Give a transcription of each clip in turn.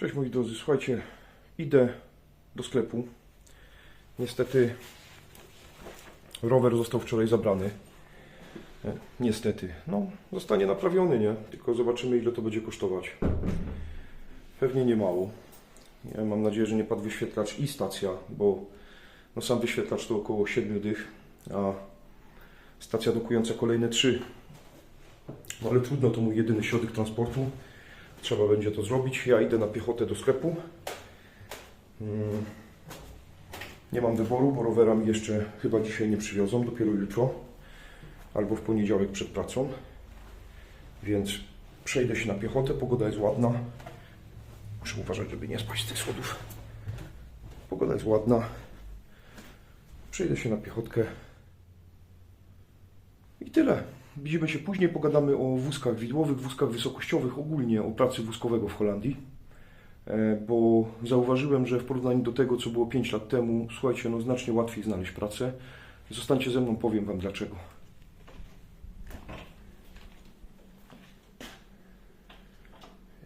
Cześć moi drodzy, słuchajcie, idę do sklepu. Niestety rower został wczoraj zabrany. E, Niestety. No, zostanie naprawiony, nie? Tylko zobaczymy ile to będzie kosztować. Pewnie nie mało. Ja mam nadzieję, że nie padł wyświetlacz i stacja, bo no sam wyświetlacz to około 7 dych, a stacja dokująca kolejne 3. No ale trudno, to mój jedyny środek transportu. Trzeba będzie to zrobić. Ja idę na piechotę do sklepu. Mm. Nie mam wyboru, bo rowera mi jeszcze chyba dzisiaj nie przywiozą, dopiero jutro albo w poniedziałek przed pracą. Więc przejdę się na piechotę, pogoda jest ładna. Muszę uważać, żeby nie spaść z tych schodów. Pogoda jest ładna. Przejdę się na piechotkę. I tyle. Widzimy się później, pogadamy o wózkach widłowych, wózkach wysokościowych, ogólnie o pracy wózkowego w Holandii. E, Bo zauważyłem, że w porównaniu do tego, co było 5 lat temu, słuchajcie, no znacznie łatwiej znaleźć pracę. Zostańcie ze mną, powiem Wam dlaczego.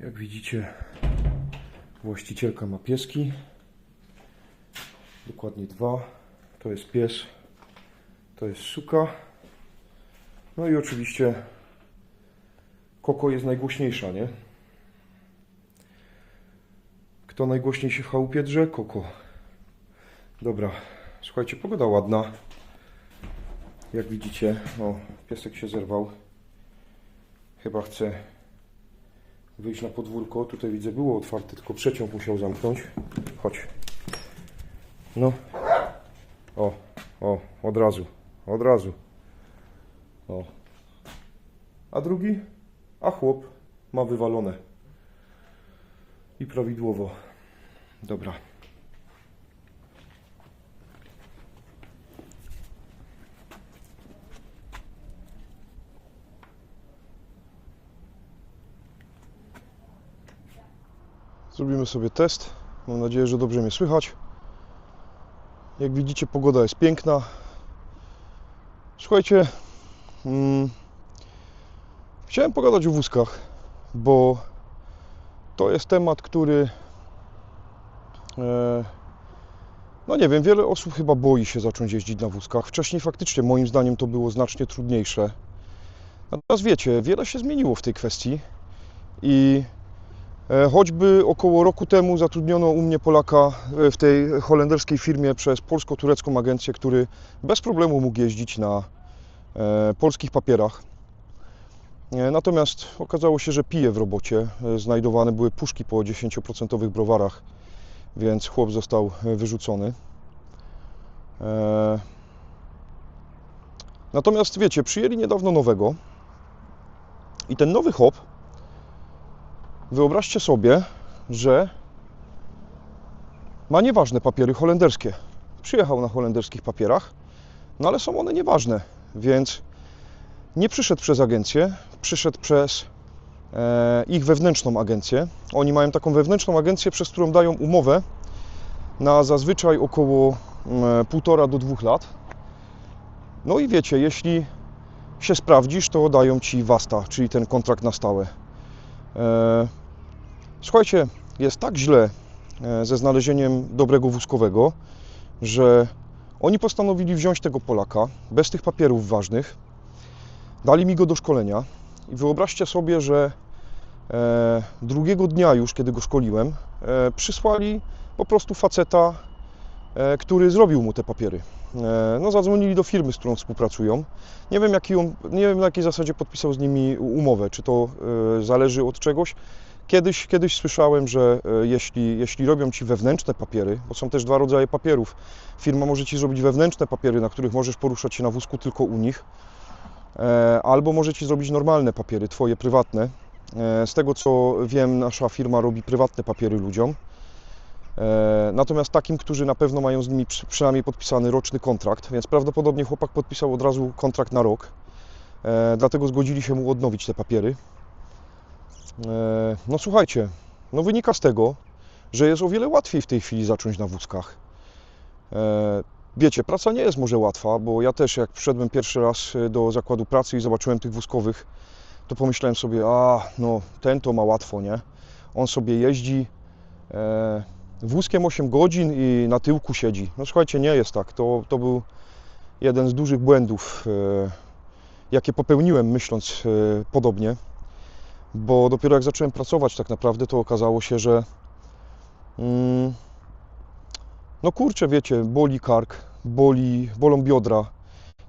Jak widzicie, właścicielka ma pieski. Dokładnie dwa. To jest pies, to jest suka. No i oczywiście Koko jest najgłośniejsza, nie? Kto najgłośniej się w chałupie drze? Koko. Dobra, słuchajcie, pogoda ładna. Jak widzicie, o, piesek się zerwał. Chyba chce wyjść na podwórko. Tutaj widzę, było otwarte, tylko przeciąg musiał zamknąć. Chodź. No. O, o, od razu, od razu. O. A drugi? A chłop ma wywalone. I prawidłowo. Dobra. Zrobimy sobie test. Mam nadzieję, że dobrze mnie słychać. Jak widzicie, pogoda jest piękna. Słuchajcie, mm, chciałem pogadać o wózkach, bo to jest temat, który e, no nie wiem, wiele osób chyba boi się zacząć jeździć na wózkach. Wcześniej faktycznie moim zdaniem to było znacznie trudniejsze. Natomiast wiecie, wiele się zmieniło w tej kwestii i e, choćby około roku temu zatrudniono u mnie Polaka e, w tej holenderskiej firmie przez polsko-turecką agencję, który bez problemu mógł jeździć na polskich papierach. E, Natomiast okazało się, że pije w robocie. E, Znajdowane były puszki po 10% browarach, więc chłop został e, wyrzucony. E, Natomiast wiecie, przyjęli niedawno nowego i ten nowy hop, wyobraźcie sobie, że ma nieważne papiery holenderskie. Przyjechał na holenderskich papierach, no ale są one nieważne, więc nie przyszedł przez agencję, przyszedł przez e, ich wewnętrzną agencję. Oni mają taką wewnętrzną agencję, przez którą dają umowę na zazwyczaj około e, półtora do dwóch lat. No i wiecie, jeśli się sprawdzisz, to dają ci wasta, czyli ten kontrakt na stałe. E, słuchajcie, jest tak źle e, ze znalezieniem dobrego wózkowego, że oni postanowili wziąć tego Polaka bez tych papierów ważnych, dali mi go do szkolenia i wyobraźcie sobie, że e, drugiego dnia już, kiedy go szkoliłem, e, przysłali po prostu faceta, e, który zrobił mu te papiery. E, no, zadzwonili do firmy, z którą współpracują. Nie wiem, jaki on, nie wiem na jakiej zasadzie podpisał z nimi umowę, czy to e, zależy od czegoś. Kiedyś, kiedyś słyszałem, że e, jeśli, jeśli robią Ci wewnętrzne papiery, bo są też dwa rodzaje papierów, firma może Ci zrobić wewnętrzne papiery, na których możesz poruszać się na wózku tylko u nich, e, albo może Ci zrobić normalne papiery, Twoje prywatne. E, Z tego co wiem, nasza firma robi prywatne papiery ludziom. Natomiast takim, którzy na pewno mają z nimi przy- przynajmniej podpisany roczny kontrakt, więc prawdopodobnie chłopak podpisał od razu kontrakt na rok. Dlatego zgodzili się mu odnowić te papiery. E, No słuchajcie, no wynika z tego, że jest o wiele łatwiej w tej chwili zacząć na wózkach. E, Wiecie, praca nie jest może łatwa, bo ja też jak przyszedłem pierwszy raz e, do zakładu pracy i zobaczyłem tych wózkowych, to pomyślałem sobie, a no ten to ma łatwo, nie? On sobie jeździ, wózkiem 8 godzin i na tyłku siedzi. No słuchajcie, nie jest tak. To, to był jeden z dużych błędów, jakie popełniłem myśląc podobnie, bo dopiero jak zacząłem pracować tak naprawdę, to okazało się, że mm, no kurczę, wiecie, boli kark, boli, bolą biodra.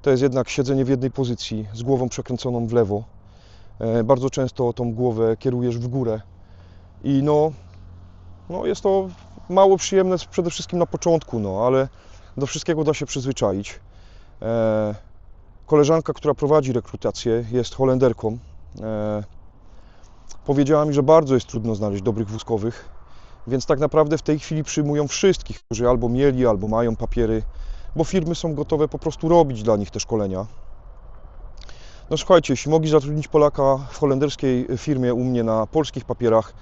To jest jednak siedzenie w jednej pozycji, z głową przekręconą w lewo. E, Bardzo często tą głowę kierujesz w górę. I no, no jest to mało przyjemne przede wszystkim na początku, no, ale do wszystkiego da się przyzwyczaić. E, koleżanka, która prowadzi rekrutację, jest Holenderką. E, powiedziała mi, że bardzo jest trudno znaleźć dobrych wózkowych, więc tak naprawdę w tej chwili przyjmują wszystkich, którzy albo mieli, albo mają papiery, bo firmy są gotowe po prostu robić dla nich te szkolenia. No słuchajcie, jeśli mogli zatrudnić Polaka w holenderskiej firmie u mnie na polskich papierach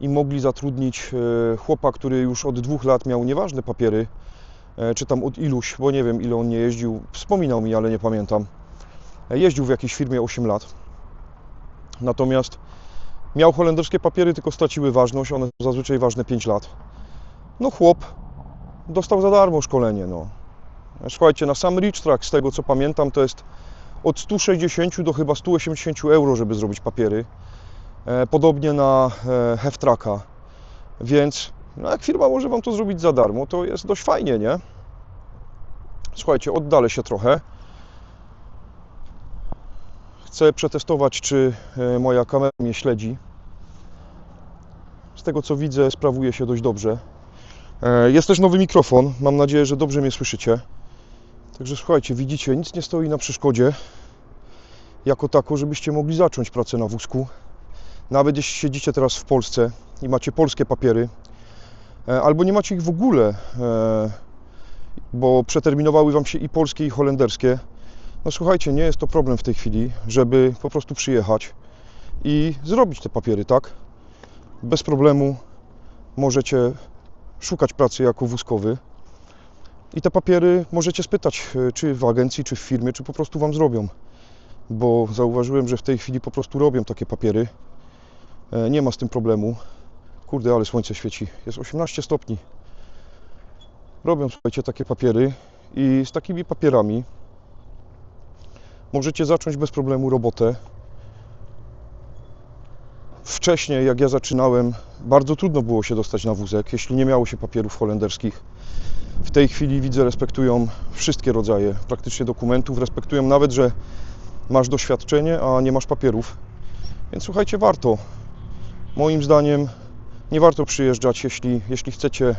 i mogli zatrudnić e, chłopa, który już od dwóch lat miał nieważne papiery, e, czy tam od iluś, bo nie wiem ile on nie jeździł, wspominał mi, ale nie pamiętam. E, Jeździł w jakiejś firmie 8 lat. Natomiast miał holenderskie papiery, tylko straciły ważność, one są zazwyczaj ważne 5 lat. No chłop dostał za darmo szkolenie, no. Słuchajcie, na sam Rich Track, z tego co pamiętam, to jest od 160 do chyba 180 euro, żeby zrobić papiery. E, Podobnie na e, Heftraka. Więc no jak firma może Wam to zrobić za darmo, to jest dość fajnie, nie? Słuchajcie, oddalę się trochę. Chcę przetestować, czy e, moja kamera mnie śledzi. Z tego co widzę, sprawuje się dość dobrze. E, Jest też nowy mikrofon. Mam nadzieję, że dobrze mnie słyszycie. Także słuchajcie, widzicie, nic nie stoi na przeszkodzie jako tako, żebyście mogli zacząć pracę na wózku. Nawet jeśli siedzicie teraz w Polsce i macie polskie papiery, e, albo nie macie ich w ogóle, bo przeterminowały Wam się i polskie, i holenderskie, no słuchajcie, nie jest to problem w tej chwili, żeby po prostu przyjechać i zrobić te papiery, tak? Bez problemu możecie szukać pracy jako wózkowy i te papiery możecie spytać, e, czy w agencji, czy w firmie, czy po prostu Wam zrobią. Bo zauważyłem, że w tej chwili po prostu robią takie papiery. E, Nie ma z tym problemu. Kurde, ale słońce świeci. Jest 18 stopni. Robią, słuchajcie, takie papiery i z takimi papierami możecie zacząć bez problemu robotę. Wcześniej, jak ja zaczynałem, bardzo trudno było się dostać na wózek, jeśli nie miało się papierów holenderskich. W tej chwili widzę, respektują wszystkie rodzaje praktycznie dokumentów, respektują nawet, że masz doświadczenie, a nie masz papierów. Więc słuchajcie, warto. Moim zdaniem nie warto przyjeżdżać, jeśli, jeśli chcecie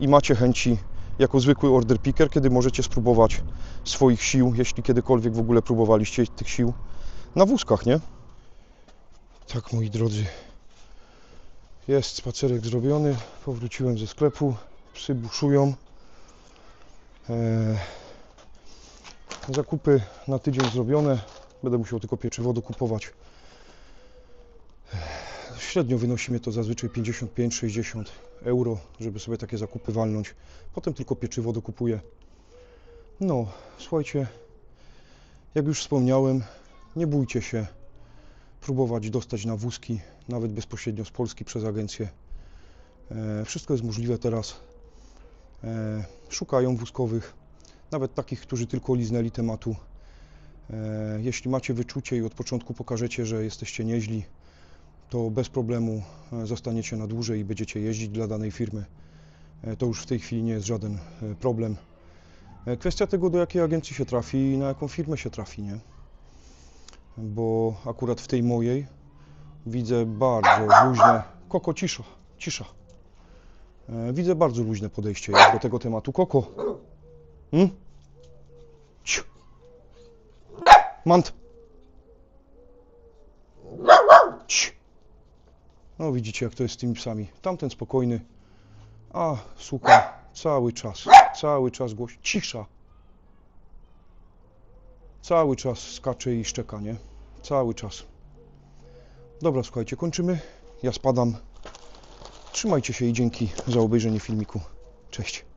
i macie chęci jako zwykły order picker, kiedy możecie spróbować swoich sił, jeśli kiedykolwiek w ogóle próbowaliście tych sił na wózkach, nie? Tak, moi drodzy, jest spacerek zrobiony, powróciłem ze sklepu, psy buszują. Eee, zakupy na tydzień zrobione, będę musiał tylko pieczywo dokupować. Średnio wynosi mnie to zazwyczaj 55-60 euro, żeby sobie takie zakupy walnąć. Potem tylko pieczywo dokupuję. No, słuchajcie, jak już wspomniałem, nie bójcie się próbować dostać na wózki, nawet bezpośrednio z Polski przez agencję. E, Wszystko jest możliwe teraz. E, Szukają wózkowych, nawet takich, którzy tylko liznęli tematu. E, Jeśli macie wyczucie i od początku pokażecie, że jesteście nieźli, to bez problemu e, zostaniecie na dłużej i będziecie jeździć dla danej firmy. E, To już w tej chwili nie jest żaden e, problem. Kwestia tego, do jakiej agencji się trafi i na jaką firmę się trafi, nie? Bo akurat w tej mojej widzę bardzo luźne. Koko, cisza, cisza. Widzę bardzo luźne podejście do tego tematu. Koko. Hmm? Mant. No widzicie, jak to jest z tymi psami. Tamten spokojny, a suka cały czas, cały czas głoś. Cisza. Cały czas skacze i szczeka, nie? Cały czas. Dobra, słuchajcie, kończymy. Ja spadam. Trzymajcie się i dzięki za obejrzenie filmiku. Cześć.